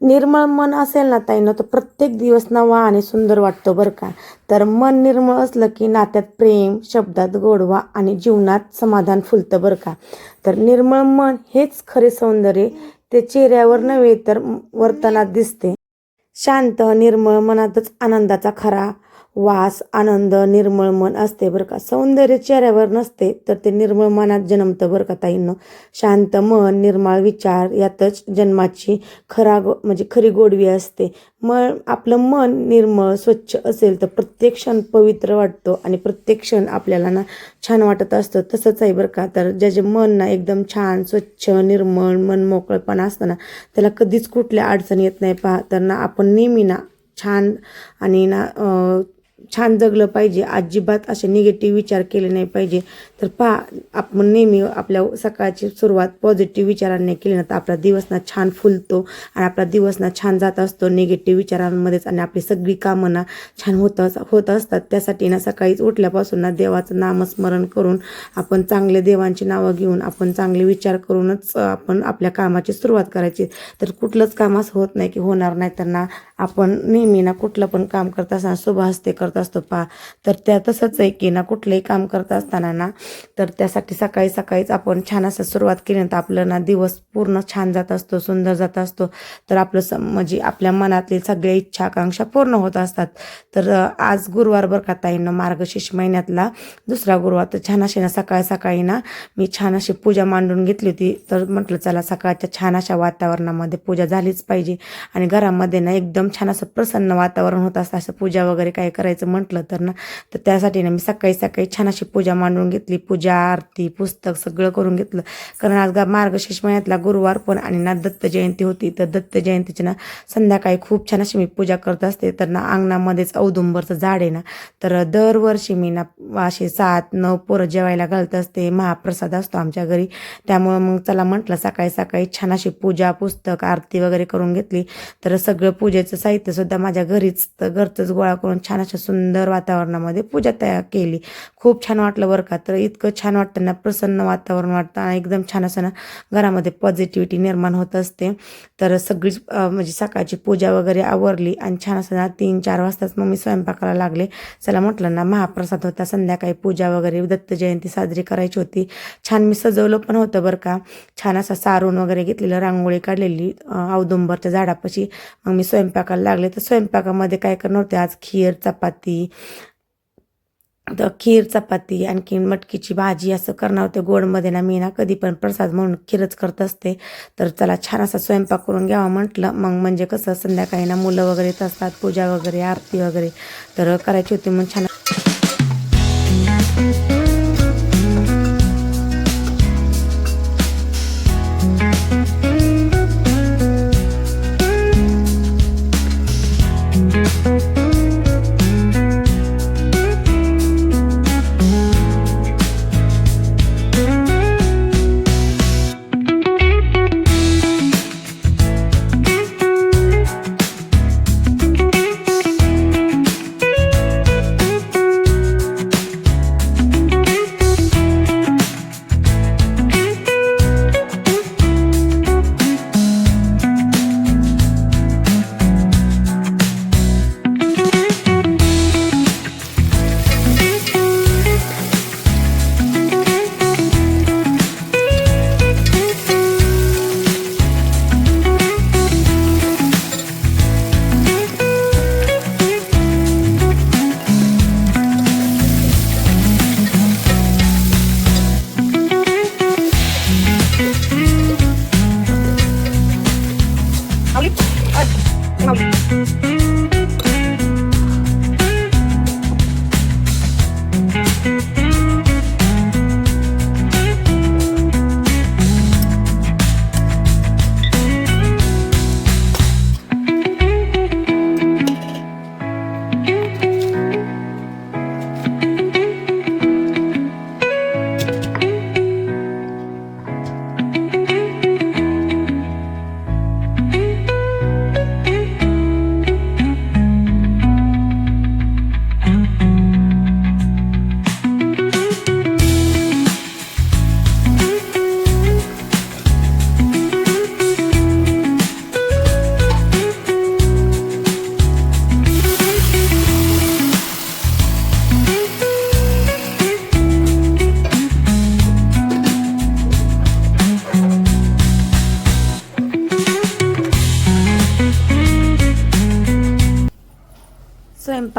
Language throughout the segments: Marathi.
निर्मळ मन असेल ना ताईनं तर प्रत्येक दिवस नवा आणि सुंदर वाटतो बरं का. तर मन निर्मळ असलं की नात्यात प्रेम शब्दात गोडवा आणि जीवनात समाधान फुलतं बरं का. तर निर्मळ मन हेच खरे सौंदर्य ते चेहऱ्यावर नव्हे तर वर्तनात दिसते. शांत निर्मळ मनातच आनंदाचा खरा वास आनंद निर्मळ मन असते बरं का. सौंदर्य चेहऱ्यावर नसते तर ते निर्मळ मनात जन्मतं बरं का ताईंनो. शांत मन निर्मळ विचार यातच जन्माची खरा गो म्हणजे खरी गोडवी असते. मग आपलं मन निर्मळ स्वच्छ असेल तर प्रत्येक क्षण पवित्र वाटतो आणि प्रत्येक क्षण आपल्याला ना छान वाटत असतं. तसंच आहे बरं का. तर ज्याचे मन ना एकदम छान स्वच्छ निर्मळ मन मोकळपणा असतं ना त्याला कधीच कुठल्या अडचणी येत नाही पहा. तर ना आपण नेहमी ना छान आणि ना छान जगलं पाहिजे. अजिबात असे निगेटिव्ह विचार केले नाही पाहिजे. तर पहा आपण नेहमी आपल्या सकाळची सुरुवात पॉझिटिव्ह विचारांनी केली ना तर आपला दिवस ना छान फुलतो आणि आपला दिवस ना छान जात असतो निगेटिव्ह विचारांमध्येच आणि आपली सगळी कामं ना छान होत अस होत असतात. त्यासाठी ना सकाळीच उठल्यापासून ना देवाचं नामस्मरण करून आपण चांगले देवांची नावं घेऊन आपण चांगले विचार करूनच आपण आपल्या कामाची सुरुवात करायची. तर कुठलंच काम असं होत नाही की होणार नाही. तर ना आपण नेहमी ना कुठलं पण काम करत असताना शुभहस्ते करत असतो पा. तर त्या तसंच आहे की ना कुठलंही काम करत असताना ना तर त्यासाठी सकाळी सकाळीच आपण छान असं सुरुवात केली तर आपलं ना दिवस पूर्ण छान जात असतो सुंदर जात असतो. तर आपलं स म्हणजे आपल्या मनातली सगळ्या इच्छा आकांक्षा पूर्ण होत असतात. तर आज गुरुवार बरं का ताईनं मार्गशीर्ष महिन्यातला दुसरा गुरुवार. तर छान अशी ना सकाळी सकाळी ना मी छान अशी पूजा मांडून घेतली होती. तर म्हटलं चला सकाळच्या छान अशा वातावरणामध्ये पूजा झालीच पाहिजे. आणि घरामध्ये ना एकदम छान असं प्रसन्न वातावरण होत असतं. असं पूजा वगैरे काय करायचं म्हटलं तर ना तर त्यासाठी ना मी सकाळी सकाळी छान अशी पूजा मांडून घेतली. पूजा आरती पुस्तक सगळं करून घेतलं. कारण आज गा मार्गशीर्ष महिन्यातला गुरुवार पण आणि ना दत्त जयंती होती तर दत्त जयंतीची ना संध्याकाळी खूप छान अशी मी पूजा करत असते. तर ना अंगणामध्येच औदुंबरचं झाड आहे ना तर दरवर्षी मी ना असे सात नऊ पोरं जेवायला घालत असते. महाप्रसाद असतो आमच्या घरी. त्यामुळं मग चला म्हटलं सकाळी सकाळी छान अशी पूजा पुस्तक आरती वगैरे करून घेतली. तर सगळं पूजेचं साहित्यसुद्धा माझ्या घरीच तर घरचंच गोळा करून छान अशा सुंदर सुंदर वातावरणामध्ये पूजा तयार केली. खूप छान वाटलं बरं का. तर इतकं छान वाटतं ना प्रसन्न वातावरण वाटतं आणि एकदम छान असं ना घरामध्ये पॉझिटिव्हिटी निर्माण होत असते. तर सगळीच म्हणजे सकाळची पूजा वगैरे आवरली आणि छान असं ना तीन चार वाजताच मग मी स्वयंपाकाला लागले. चला म्हटलं ना महाप्रसाद होता. संध्याकाळी पूजा वगैरे दत्त जयंती साजरी करायची होती. छान मी सजवलं पण होतं बरं का. छान असं सारून वगैरे घेतलेलं रांगोळी काढलेली औदुंबरच्या झाडापाशी मग मी स्वयंपाकाला लागले. तर स्वयंपाकामध्ये काय करणार होते? आज खीर चपाती तर खीर चपाती आणखी मटकीची भाजी असं करणार होते. गोडमध्ये ना मी ना कधी पण प्रसाद म्हणून खीरच करत असते. तर चला छान असा स्वयंपाक करून घ्यावा म्हटलं. मग म्हणजे कसं संध्याकाळी ना मुलं वगैरे येत असतात पूजा वगैरे आरती वगैरे तर करायची होती मग छान Maulik. Maulik.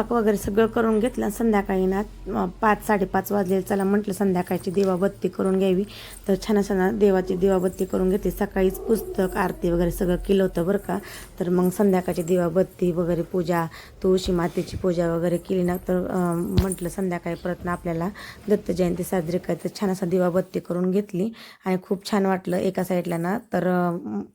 स्वयंपाक वगैरे सगळं करून घेतलं संध्याकाळी ना पाच साडेपाच वाजले चला म्हटलं संध्याकाळची देवाबत्ती करून घ्यावी. तर छान असं ना देवाची देवाबत्ती करून घेते सकाळीच पुस्तक आरती वगैरे सगळं केलं होतं बरं का. तर मग संध्याकाळची देवाबत्ती वगैरे पूजा तुळशी मातेची पूजा वगैरे केली ना तर म्हटलं संध्याकाळी परत ना आपल्याला दत्त जयंती साजरी करायचं. छान असं दिवाबत्ती करून घेतली आणि खूप छान वाटलं. एका साईडला ना तर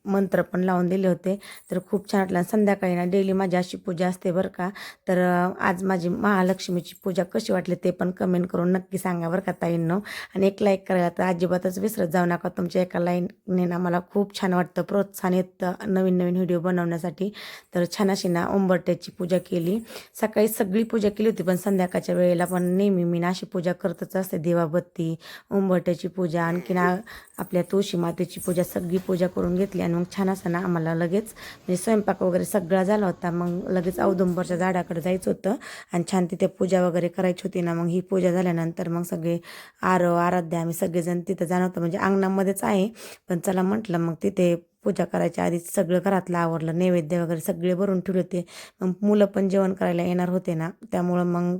मंत्र पण लावून दिले होते. तर खूप छान वाटलं. संध्याकाळी ना डेली माझी अशी पूजा असते बरं का. तर आज माझी महालक्ष्मीची पूजा कशी वाटली ते पण कमेंट करून नक्की सांगा बरं का ताईंनो. आणि एक लाईक करायला तर अजिबातच विसरत जाऊ नका तुमच्या एका लाईनने ना मला खूप छान वाटतं प्रोत्साहन येतं नवीन नवीन व्हिडिओ बनवण्यासाठी. तर छान अशी ना उंबरट्याची पूजा केली. सकाळी सगळी पूजा केली होती पण संध्याकाळच्या वेळेला पण नेहमी मी ना अशी पूजा करतच असते. दिवाबत्ती उंबरट्याची पूजा आणखी ना आपल्या तुळशी मातेची पूजा सगळी पूजा करून घेतली. आणि मग छान असं ना आम्हाला लगेच म्हणजे स्वयंपाक वगैरे सगळा झाला होता. मग लगेच औदुंबरच्या झाडाकडे जायचं होतं. आणि छान तिथे पूजा वगैरे करायची होती ना मग ही पूजा झाल्यानंतर मग सगळे आरव आराध्या आम्ही सगळेजण तिथं जाणार होतो म्हणजे अंगणामध्येच आहे पण चला म्हटलं मग तिथे पूजा करायच्या आधी सगळं घरातलं आवरलं नैवेद्य वगैरे सगळे भरून ठेवले होते. मग मुलं पण जेवण करायला येणार होते ना त्यामुळं मग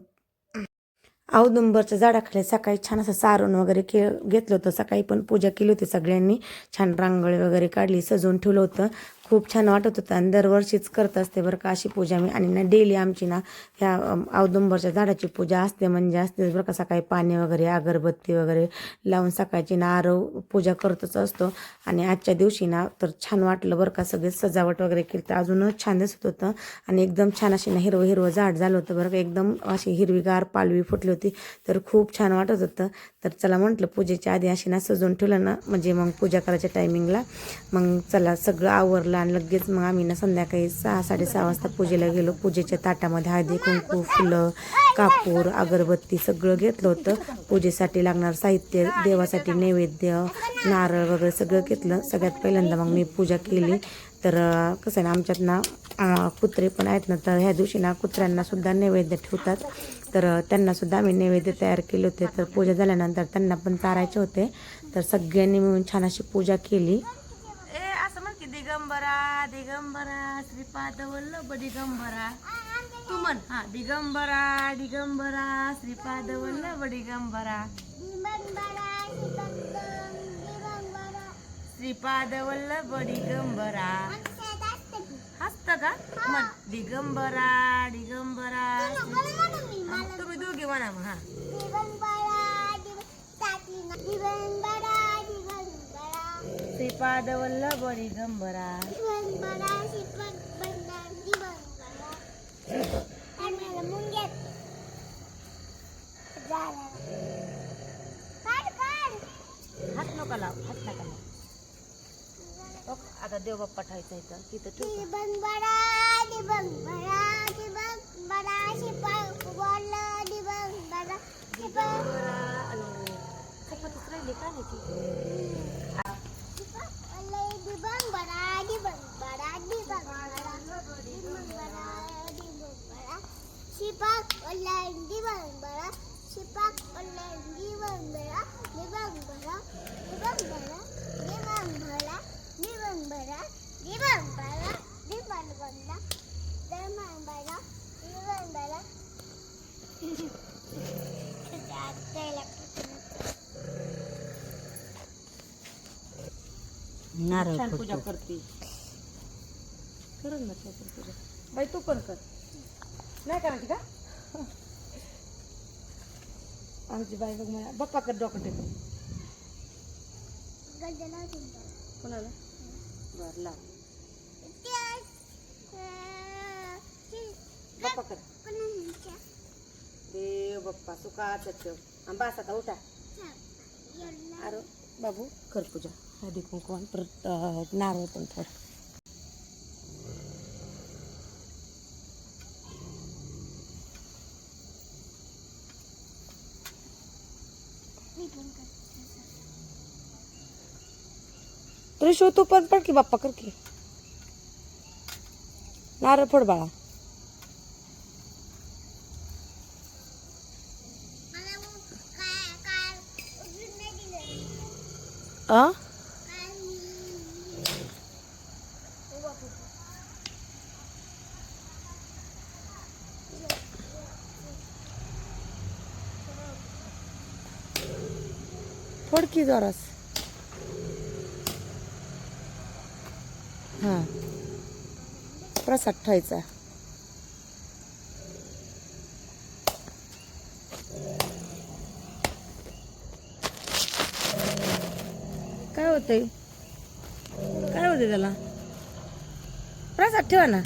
औदुंबरच्या झाडाखाली सकाळी छान असं सारून वगैरे के घेतलं होतं. सकाळी पण पूजा केली होती सगळ्यांनी. छान रांगोळी वगैरे काढली सजवून ठेवलं होतं. खूप छान वाटत होतं. आणि दरवर्षीच करत असते बरं का अशी पूजा मी. आणि ना डेली आमची ना ह्या औदुंबरच्या झाडाची पूजा असते म्हणजे असते बरं का. सकाळी पाणी वगैरे अगरबत्ती वगैरे लावून सकाळची ना आरव पूजा करतच असतो. आणि आजच्या दिवशी ना तर छान वाटलं बरं का. सगळे सजावट वगैरे केली तर अजूनच छान दिसत होतं. आणि एकदम छान अशी ना हिरवं हिरवं झाड झालं होतं बरं का. एकदम अशी हिरवीगार पालवी फुटली होती. तर खूप छान वाटत होतं. तर चला म्हटलं पूजेच्या आधी अशी ना सजवून ठेवलं ना. म्हणजे मग पूजा करायच्या टायमिंगला मग चला सगळं आवरलं आणि लगेच मग आम्ही ना संध्याकाळी सहा साडेसहा वाजता पूजेला गेलो. पूजेच्या ताटामध्ये हळदी कुंकू फुलं कापूर अगरबत्ती सगळं घेतलं होतं. पूजेसाठी लागणार साहित्य देवासाठी नैवेद्य नारळ वगैरे सगळं घेतलं. सगळ्यात पहिल्यांदा मग मी पूजा केली. तर कसं आहे ना आमच्यात ना कुत्रे पण आहेत ना तर ह्या दिवशी ना कुत्र्यांना सुद्धा नैवेद्य ठेवतात. तर त्यांनासुद्धा आम्ही नैवेद्य तयार केले होते. तर पूजा झाल्यानंतर त्यांना पण चारायचे होते. तर सगळ्यांनी मिळून छान अशी पूजा केली. दिगंबरा दिगंबरा श्रीपाद वल्लभ दिगंबरा. तू म्हण. हा दिगंबरा दिगंबरा श्रीपाद वल्लभ दिगंबरा. श्रीपाद वल्लभ दिगंबरा. हसत का? म्हण. दिगंबरा दिगंबरा तुम्ही दोघी म्हणा मग हा श्रीपाद वल्लभ दिगंबरा हात नका लाव हात नका लाव. आता देव बाप्पा ठेवायचा इथं. तिथं ठेव. राहिली का नाही online bang bara शिपाक online di bang bara di bang bara di bang bara di bang bara di bang bara di bang bara di bang bara di bang bara di bang bara नारळ छान पूजा करते करन ना तू पण पूजा बाई तू पण कर नाही करायची का आमची बाई बघ मला. बाप्पा कर डोकं टेक गजला सुंदर कोणाला? बर लाव. बाप्पा कर देव बाप्पा सुखाचं ठेव आणि बास आता उठा अरे बाबू कर पूजा. हळदी कुंकू आणि परत अं, नारळ पण थोडं रिशो तू पण पड की बाप्पा कर की. नारळ फोड बाळा. आ? फोड की जरास. हां. प्रसाद ठेवायचा. काय होतंय? काय होते त्याला? प्रसाद ठेवा ना.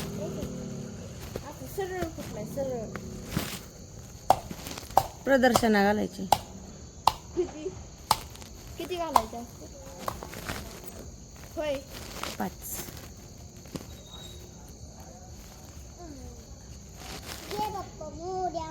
सरळ कुठलाय सरळ प्रदर्शना घालायची. किती? किती घालायचं? होय पाच ये बाप्पा मोर्या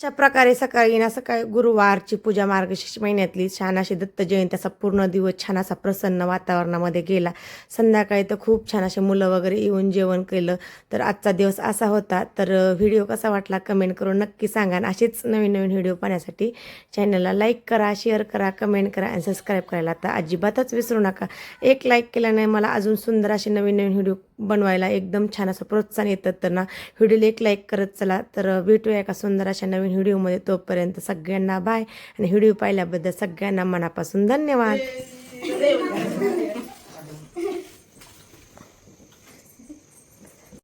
अशा प्रकारे सकाळी ना सकाळी गुरुवारची पूजा मार्गशीर्ष महिन्यातली छान अशी दत्त जयंती असा पूर्ण दिवस छान असा प्रसन्न वातावरणामध्ये गेला. संध्याकाळी तर खूप छान असे मुलं वगैरे येऊन जेवण केलं. तर आजचा दिवस असा होता. तर व्हिडिओ कसा वाटला कमेंट करून नक्की सांगा आणि असेच नवीन नवीन व्हिडिओ पाहण्यासाठी चॅनलला लाईक करा शेअर करा कमेंट करा आणि सबस्क्राईब करायला तर अजिबातच विसरू नका. एक लाईक केल्याने मला अजून सुंदर असे नवीन नवीन व्हिडिओ बनवायला एकदम छान असं प्रोत्साहन येतं तर ना व्हिडिओला एक लाईक करत चला. तर भेटूया एका सुंदर अशा नवीन व्हिडिओमध्ये तोपर्यंत सगळ्यांना बाय आणि व्हिडिओ पाहिल्याबद्दल सगळ्यांना मनापासून धन्यवाद.